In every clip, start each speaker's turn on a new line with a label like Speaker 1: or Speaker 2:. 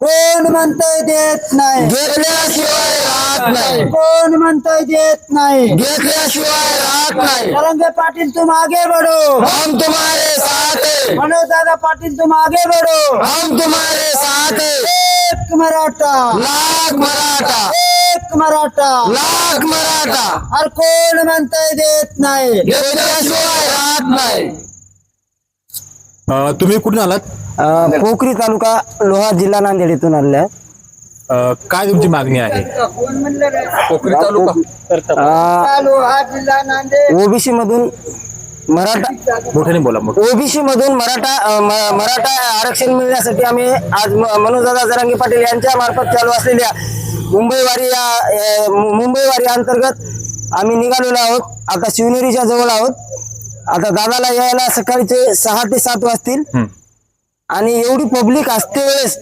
Speaker 1: कोण म्हणतोय देत नाही?
Speaker 2: घेतल्याशिवाय राहत नाही.
Speaker 1: कोण म्हणतोय देत नाही?
Speaker 2: घेतल्याशिवाय राहत नाही.
Speaker 1: तरंगे पाटील तुम आगे बढ़ो.
Speaker 2: हम तुम्हारे साथ हैं.
Speaker 1: मनोज दादा पाटील तुम आगे बढ़ो.
Speaker 2: हम तुम्हारे साथ हैं.
Speaker 1: एक मराठा.
Speaker 2: लाख मराठा.
Speaker 1: एक मराठा.
Speaker 2: लाख मराठा.
Speaker 1: और कोण म्हणतोय देत नाही.
Speaker 2: घेतल्याशिवाय राहत नाही.
Speaker 3: अ, तुम्ही कुठून आलात?
Speaker 1: पोखरी तालुका लोहा जिल्हा नांदेड इथून आलेले आहे.
Speaker 3: अ, काय तुमची मागणी आहे?
Speaker 2: पोखरी तालुका?
Speaker 1: लोहा जिल्हा नांदेड ओबीसी मधून मराठा
Speaker 3: मोठ्याने बोला मोठं
Speaker 1: ओबीसी मधून मराठा अ, म- मराठा आरक्षण मिळण्यासाठी आम्ही आज म- मनोजदादा जरांगे पाटील यांच्या मार्फत चालू असलेल्या मुंबई वारी या अ, मु- मुंबई वारी अंतर्गत आम्ही निघालेलो आहोत. आता शिवनेरीच्या जवळ आहोत. आता दादाला यायला सकाळचे सहा ते सात वाजतील. आणि एवढी पब्लिक असते वेळेस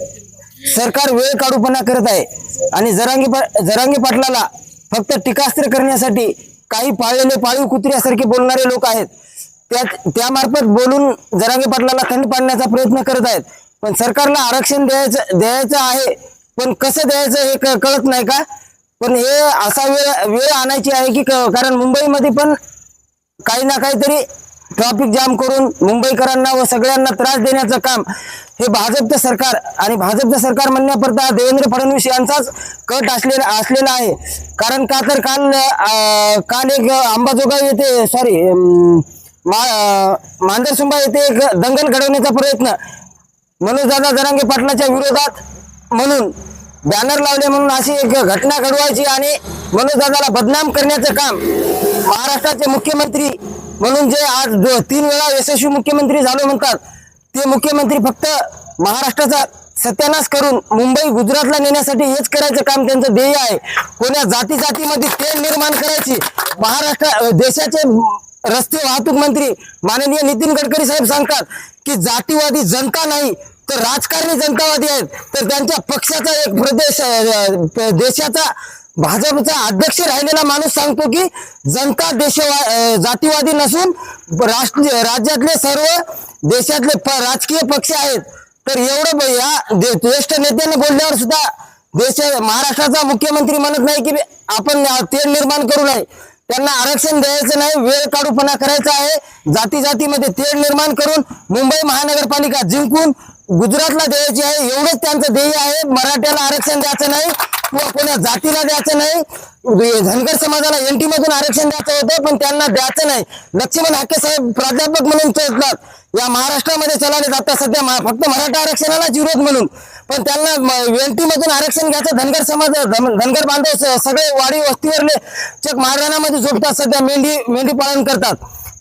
Speaker 1: सरकार वेळ काढूपणा करत आहे. आणि जरांगी पा- जरांगी पाटलाला फक्त टीकास्त्र करण्यासाठी काही पाळलेले पाळीव कुत्र्यासारखे बोलणारे लोक आहेत. त्या त्यामार्फत बोलून जरांगी पाटलाला खंड पाडण्याचा प्रयत्न करत आहेत. पण सरकारला आरक्षण द्यायचं द्यायचं आहे. पण कसं द्यायचं हे क- कळत नाही का? पण हे असा वेळ वेळ आणायची आहे की क- कारण मुंबईमध्ये पण काही ना काहीतरी ट्रॅफिक जाम करून मुंबईकरांना व सगळ्यांना त्रास देण्याचं काम हे भाजपचं सरकार आणि भाजपचं सरकार म्हणण्याकरता देवेंद्र फडणवीस यांचाच कट असलेला असलेला आहे. कारण का तर काल काल एक अंबाजोगाई येथे सॉरी मांजरसुंबा येथे एक दंगल घडवण्याचा प्रयत्न. मनोजदादा जरांगे पाटलाच्या विरोधात म्हणून बॅनर लावले म्हणून अशी एक घटना घडवायची आणि मनोजदादाला बदनाम करण्याचं काम महाराष्ट्राचे मुख्यमंत्री म्हणून जे आज तीन वेळा यशस्वी मुख्यमंत्री झालो म्हणतात ते मुख्यमंत्री फक्त महाराष्ट्राचा सत्यानाश करून मुंबई गुजरातला नेण्यासाठी हेच करायचं काम त्यांचं ध्येय आहे. कोण्या जाती जातीमध्ये तेल निर्माण करायची? महाराष्ट्र देशाचे रस्ते वाहतूक मंत्री माननीय नितीन गडकरी साहेब सांगतात की जातीवादी जनता नाही तर राजकारणी जनतावादी आहेत. तर त्यांच्या पक्षाचा एक प्रदेश देशाचा भाजपचा अध्यक्ष राहिलेला माणूस सांगतो की जनता देशवा जातीवादी नसून राष्ट्रीय राज्यातले सर्व देशातले प- राजकीय पक्ष आहेत. तर एवढं या दे- ज्येष्ठ नेत्यांनी बोलल्यावर सुद्धा देश महाराष्ट्राचा मुख्यमंत्री म्हणत नाही की आपण तेल निर्माण करू नये. त्यांना आरक्षण द्यायचं नाही वेळ काढूपणा करायचा आहे. जाती जातीमध्ये तेढ निर्माण करून मुंबई महानगरपालिका जिंकून गुजरातला द्यायची आहे एवढंच त्यांचं ध्येय आहे. मराठ्याला आरक्षण द्यायचं नाही किंवा कोणा जातीला द्यायचं नाही. धनगर समाजाला एनटी मधून आरक्षण द्यायचं होतं पण त्यांना द्यायचं नाही. लक्ष्मण हाके साहेब प्राध्यापक म्हणून चोचतात या महाराष्ट्रामध्ये चलाले जातात सध्या फक्त मराठा आरक्षणालाच विरोध म्हणून. पण त्यांना एनटी मधून आरक्षण घ्यायचं धनगर समाज धन- धनगर बांधव सगळे वाडी वस्तीवरले चक महाराणामध्ये झोपतात सध्या मेंढी मेंढी पालन करतात.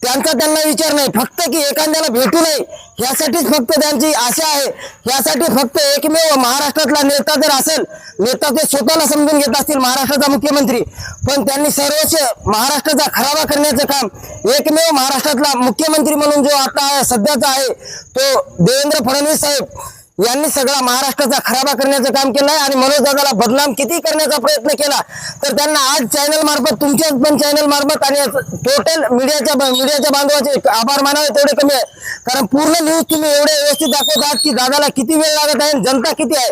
Speaker 1: त्यांचा त्यांना विचार नाही. फक्त की एखाद्याला भेटू नये यासाठीच फक्त त्यांची आशा आहे. यासाठी फक्त एकमेव महाराष्ट्रातला नेता जर असेल नेता ते स्वतःला समजून घेत असतील महाराष्ट्राचा मुख्यमंत्री. पण त्यांनी सर्वच महाराष्ट्राचा खराबा करण्याचं काम एकमेव महाराष्ट्रातला मुख्यमंत्री म्हणून जो आता सध्याचा आहे तो देवेंद्र फडणवीस साहेब. यांनी सगळा महाराष्ट्राचा खराबा करण्याचं काम केलं आहे आणि मनोज दादाला बदनाम किती करण्याचा प्रयत्न केला तर त्यांना आज चॅनल मार्फत तुमच्याच पण चॅनल मार्फत आणि टोटल मीडियाच्या मीडियाच्या बांधवाचे आभार मानावे तेवढे कमी आहे. कारण पूर्ण न्यूज तुम्ही एवढे व्यवस्थित दाखवत आहात की दादाला किती वेळ लागत आहे जनता किती आहे.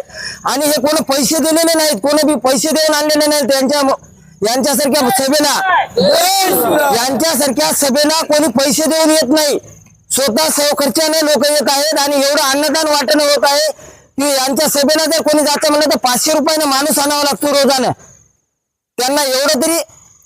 Speaker 1: आणि हे कोणी पैसे दिलेले नाहीत कोणी बी पैसे देऊन आणलेले नाहीत त्यांच्या यांच्यासारख्या सभेला. यांच्यासारख्या सभेला कोणी पैसे देऊन येत नाही. स्वतः सव खर्चाने लोक येत आहेत आणि एवढं अन्नदान वाटणं होत आहे की यांच्या सभेला जर कोणी जात म्हणलं तर पाचशे रुपयानं माणूस आणावा लागतो रोजानं. त्यांना एवढं तरी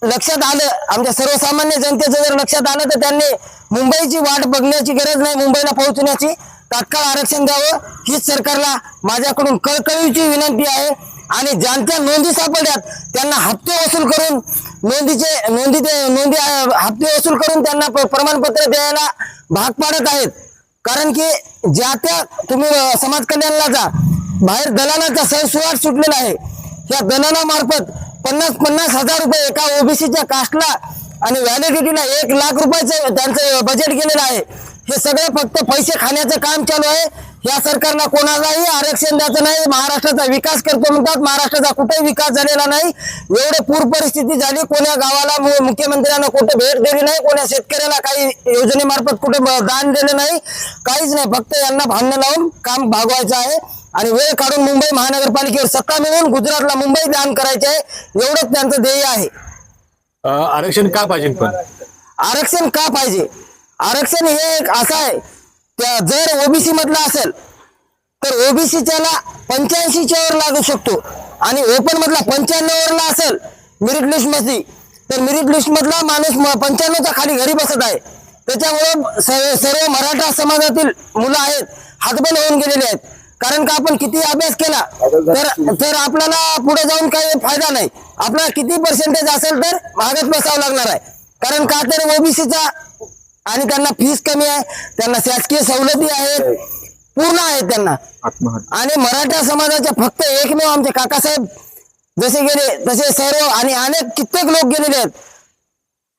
Speaker 1: लक्षात आलं आमच्या सर्वसामान्य जनतेचं जर लक्षात आलं तर त्यांनी मुंबईची वाट बघण्याची गरज नाही मुंबईला पोहोचण्याची. तात्काळ आरक्षण द्यावं हीच सरकारला माझ्याकडून कळकळीची विनंती आहे. आणि ज्यांच्या नोंदी सापडल्यात त्यांना हप्ते वसूल करून नोंदीचे नोंदी नोंदी हप्ते वसूल करून त्यांना प- प्रमाणपत्र द्यायला भाग पाडत आहेत. कारण की ज्या त्या तुम्ही समाज कल्याणला जा बाहेर दलालाचा सहसुवाट सुटलेला आहे. या दलालामार्फत पन्नास पन्नास हजार रुपये एका ओबीसीच्या कास्टला आणि व्हॅलिडिटीला एक लाख रुपयाचं त्यांचं बजेट गेलेलं आहे. हे सगळं फक्त पैसे खाण्याचं काम चालू आहे. या सरकारला कोणालाही आरक्षण द्यायचं नाही. महाराष्ट्राचा विकास करतो म्हणतात. महाराष्ट्राचा कुठेही विकास झालेला नाही. एवढे पूर परिस्थिती झाली. कोण्या गावाला मुख्यमंत्र्यांना कुठे भेट दिली नाही. कोण्या शेतकऱ्याला काही योजनेमार्फत कुठे दान दिलं नाही. काहीच नाही. फक्त यांना भांडणं लावून काम भागवायचं आहे. आणि वेळ काढून मुंबई महानगरपालिकेवर सत्ता मिळवून गुजरातला मुंबई दान करायचे आहे. एवढंच त्यांचं ध्येय आहे.
Speaker 3: आरक्षण का पाहिजे पण?
Speaker 1: आरक्षण का पाहिजे? आरक्षण हे एक असं आहे. त्या जर ओबीसी मधला असेल तर ओबीसीच्याला पंच्याऐंशीच्या वर लागू शकतो. आणि ओपन मधला पंच्याण्णव वरला असेल मेरिट लिस्टमध्ये तर मेरिट लिस्ट मधला माणूस पंच्याण्णवच्या खाली घरी बसत आहे. त्याच्यामुळे स- सर्व मराठा समाजातील मुलं आहेत हातबल होऊन गेलेले आहेत. कारण का आपण किती अभ्यास केला तर तर आपल्याला पुढे जाऊन काही फायदा नाही. आपला किती पर्सेंटेज असेल तर मागत बसावं लागणार आहे. कारण का तर ओबीसीचा आणि त्यांना फीस कमी आहे. त्यांना शासकीय सवलती आहेत. पूर्ण आहेत त्यांना. आणि मराठा समाजाच्या फक्त एकमेव आमचे काकासाहेब जसे गेले तसे सर्व आणि अनेक कित्येक लोक गेलेले आहेत.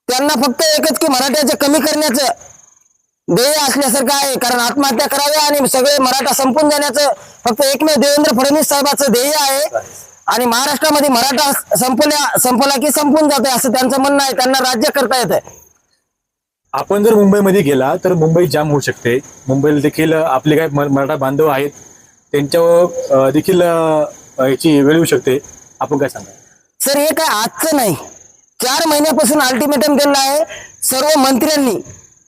Speaker 1: त्यांना फक्त एकच की मराठ्याचे कमी करण्याचं ध्येय असल्यासारखं आहे. कारण आत्महत्या कराव्या आणि सगळे मराठा संपून जाण्याचं फक्त एकमेव देवेंद्र फडणवीस साहेबाचं ध्येय आहे. आणि महाराष्ट्रामध्ये मराठा संपल्या संपला की संपून जाते असं त्यांचं म्हणणं आहे. त्यांना राज्य करता येतं
Speaker 3: आपण जर मुंबईमध्ये गेला तर मुंबई जाम होऊ शकते. मुंबईला देखील आपले काय मराठा बांधव आहेत त्यांच्यावर देखील याची वेळ येऊ शकते. आपण काय सांगा
Speaker 1: सर हे काय आजचं नाही. चार महिन्यापासून अल्टिमेटम दिलं आहे. सर्व मंत्र्यांनी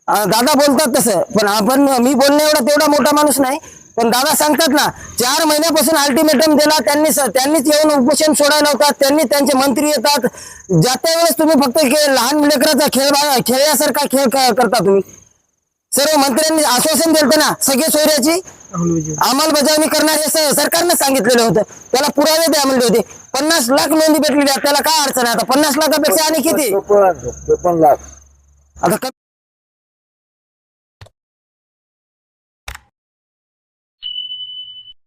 Speaker 1: दादा बोलतात तसं पण आपण मी बोलणे एवढा तेवढा मोठा माणूस नाही. पण दादा सांगतात ना चार महिन्यापासून अल्टिमेटम दिला त्यांनी त्यांनीच येऊन उपोषण सोडायला होतात त्यांनी त्यांचे मंत्री येतात. ज्या त्या वेळेस तुम्ही फक्त लहान लेकराचा खेळ खेळण्यासारखा खेळ करता तुम्ही. सर्व मंत्र्यांनी आश्वासन दिलं ना सगळे सोयऱ्याची? अंमलबजावणी करणार हे सरकारनं सांगितलेलं होतं. त्याला पुरावे द्या म्हणले होते. पन्नास लाख नोंदी भेटलेल्या आहेत. त्याला काय अडचण आहे आता? पन्नास लाखापेक्षा आणि किती? आता